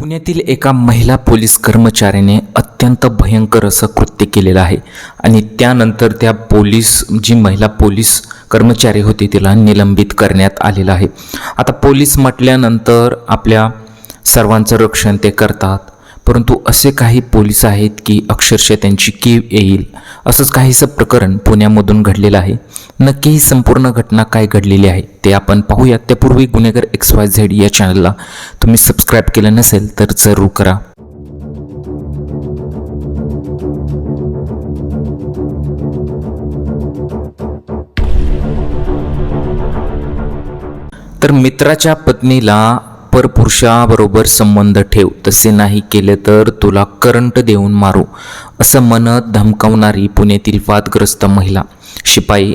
पुण्यातील एका महिला पोलीस कर्मचाऱ्याने अत्यंत भयंकर असं कृत्य केलेलं आहे. आणि त्यानंतर त्या पोलीस जी महिला पोलीस कर्मचारी होती तिला निलंबित करण्यात आलेलं आहे. आता पोलीस म्हटल्यानंतर आपल्या सर्वांचं रक्षण ते करतात. परंतु असे काही पोलीस आहेत की अक्षरशः त्यांची कीव येईल. असंच काहीसं प्रकरण पुण्यामधून घडलेलं आहे. नक्की ही संपूर्ण घटना काय घडलेली आहे ते आपण पाहूयात. त्यापूर्वी गुन्हेगार एक्स वाय झेड या चॅनलला तुम्ही सबस्क्राईब केलं नसेल तर जरूर करा. तर मित्राच्या पत्नीला परपुरुषाबरोबर संबंध ठेव. तसे नाही केले तर तुला करंट देऊन मारू असं म्हणत धमकावणारी पुण्यातील वादग्रस्त महिला शिपाई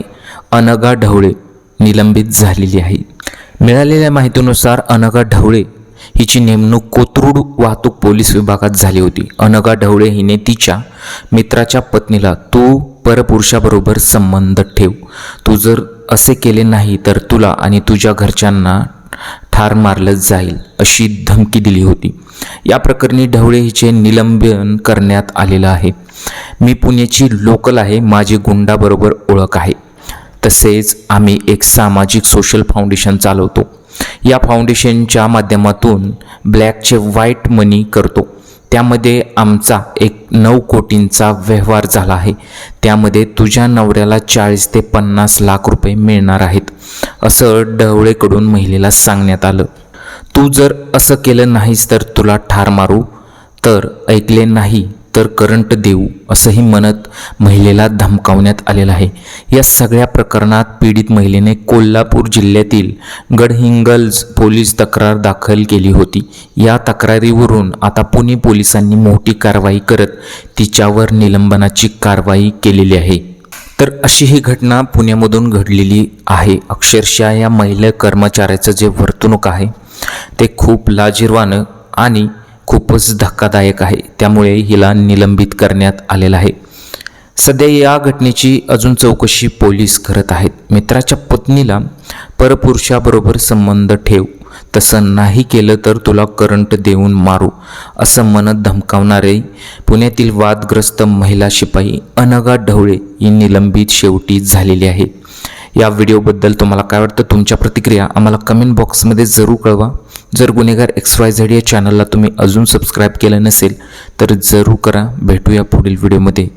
अनगा ढवळे निलंबित झालेली आहे. मिळालेल्या माहितीनुसार अनगा ढवळे हिची नेमणूक कोथरूड वाहतूक पोलीस विभागात झाली होती. अनगा ढवळे हिने तिच्या मित्राच्या पत्नीला तू परपुरुषाबरोबर संबंध ठेव. तू जर असे केले नाही तर तुला आणि तुझ्या घरच्यांना ठार मारलं जाईल अशी धमकी दिली होती. या प्रकरणी ढवळे हिचे निलंबन करण्यात आलेलं आहे. मी पुण्याची लोकल आहे माझी गुंडाबरोबर ओळख आहे. तसेच आम्ही एक सामाजिक सोशल फाउंडेशन चालवतो. या फाउंडेशनच्या माध्यमातून ब्लॅकचे व्हाईट मनी करतो. त्यामध्ये आमचा एक नऊ कोटींचा व्यवहार झाला आहे. त्यामध्ये तुझ्या नवऱ्याला चाळीस ते पन्नास लाख रुपये मिळणार आहेत असं ढवळेकडून महिलेला सांगण्यात आलं. तू जर असं केलं नाहीस तर तुला ठार मारू. तर ऐकले नाही तर करंट देऊ असंही म्हणत महिलेला धमकावण्यात आलेलं आहे. या सगळ्या प्रकरणात पीडित महिलेने कोल्हापूर जिल्ह्यातील गडहिंगल्ज पोलीस तक्रार दाखल केली होती. या तक्रारीवरून आता पुणे पोलिसांनी मोठी कारवाई करत तिच्यावर निलंबनाची कारवाई केलेली आहे. तर अशी ही घटना पुण्यामधून घडलेली आहे. अक्षरशः या महिला कर्मचाऱ्याचं जे वर्तणूक आहे ते खूप लाजिरवानं आणि खूपच धक्कादायक आहे. त्यामुळे हिला निलंबित करण्यात आलेलं आहे. सध्या या घटनेची अजून चौकशी पोलीस करत आहेत. मित्राच्या पत्नीला परपुरुषाबरोबर संबंध ठेव. तसं नाही केलं तर तुला करंट देऊन मारू असं म्हणत धमकावणारे पुण्यातील वादग्रस्त महिला शिपाई अनगा ढवळे ही निलंबित शेवटी झालेली आहे. या व्हिडिओबद्दल तुम्हाला काय वाटतं? तुमच्या प्रतिक्रिया आम्हाला कमेंट बॉक्समध्ये जरूर कळवा. जर गुन्हेगार एक्स वाय झेड या चॅनलला तुम्ही अजून सबस्क्राईब केलं नसेल तर जरूर करा. भेटूया पुढील व्हिडिओमध्ये